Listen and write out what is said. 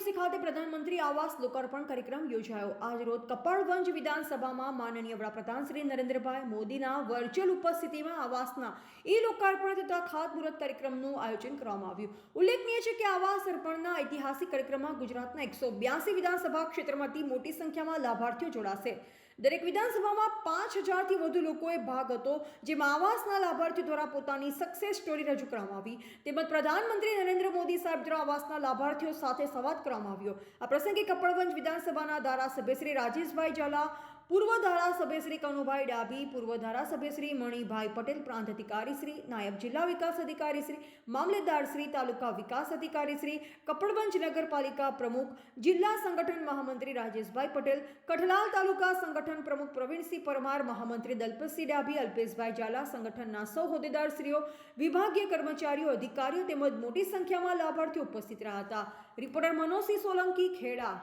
APMC ખાતે પ્રધાનમંત્રી આવાસ લોકાર્પણ કાર્યક્રમ યોજાયો. આજ રોજ કપડવંજ વિધાનસભામાં માનનીય વડાપ્રધાન શ્રી નરેન્દ્રભાઈ મોદીના વર્ચ્યુઅલ ઉપસ્થિતિમાં આવાસના ઈ લોકાર્પણ તથા ખાતમુહૂર્ત કાર્યક્રમનું આયોજન કરવામાં આવ્યું. ઉલ્લેખનીય છે કે આવાસ અર્પણના ઐતિહાસિક કાર્યક્રમમાં ગુજરાતના એકસો બ્યાસી વિધાનસભા ક્ષેત્રમાંથી મોટી સંખ્યામાં લાભાર્થીઓ જોડાશે. દરેક વિધાનસભામાં પાંચ હજારથી વધુ લોકોએ ભાગ હતો, જેમાં આવાસના લાભાર્થીઓ દ્વારા પોતાની સક્સેસ સ્ટોરી રજૂ કરવામાં આવી. તેમજ પ્રધાનમંત્રી નરેન્દ્ર મોદી સાહેબ દ્વારા આવાસના લાભાર્થીઓ સાથે સંવાદ કરવામાં આવ્યો. આ પ્રસંગે કપડવંજ વિધાનસભાના ધારાસભ્ય શ્રી રાજેશભાઈ ઝાલા પૂર્વ ધારાસભ્ય શ્રી કનુભાઈ ડાભી, પૂર્વ ધારાસભ્ય શ્રી મણિભાઈ પટેલ પ્રાંત અધિકારી શ્રી, નાયબ જિલ્લા વિકાસ અધિકારી શ્રી, મામલેદાર શ્રી, તાલુકા વિકાસ અધિકારી શ્રી, કપડવંજ નગરપાલિકા પ્રમુખ, જિલ્લા સંગઠન મહામંત્રી રાજેશભાઈ પટેલ, કઠલાલ તાલુકા સંગઠન પ્રમુખ પ્રવીણસિંહ પરમાર, મહામંત્રી દલપતસિંહ ડાભી, અલ્પેશભાઈ ઝાલા સંગઠનના સૌ હોદ્દેદારશ્રીઓ, વિભાગીય કર્મચારીઓ, અધિકારીઓ તેમજ મોટી સંખ્યામાં લાભાર્થીઓ ઉપસ્થિત રહ્યા હતા. રિપોર્ટર મનોજસિંહ સોલંકી, ખેડા.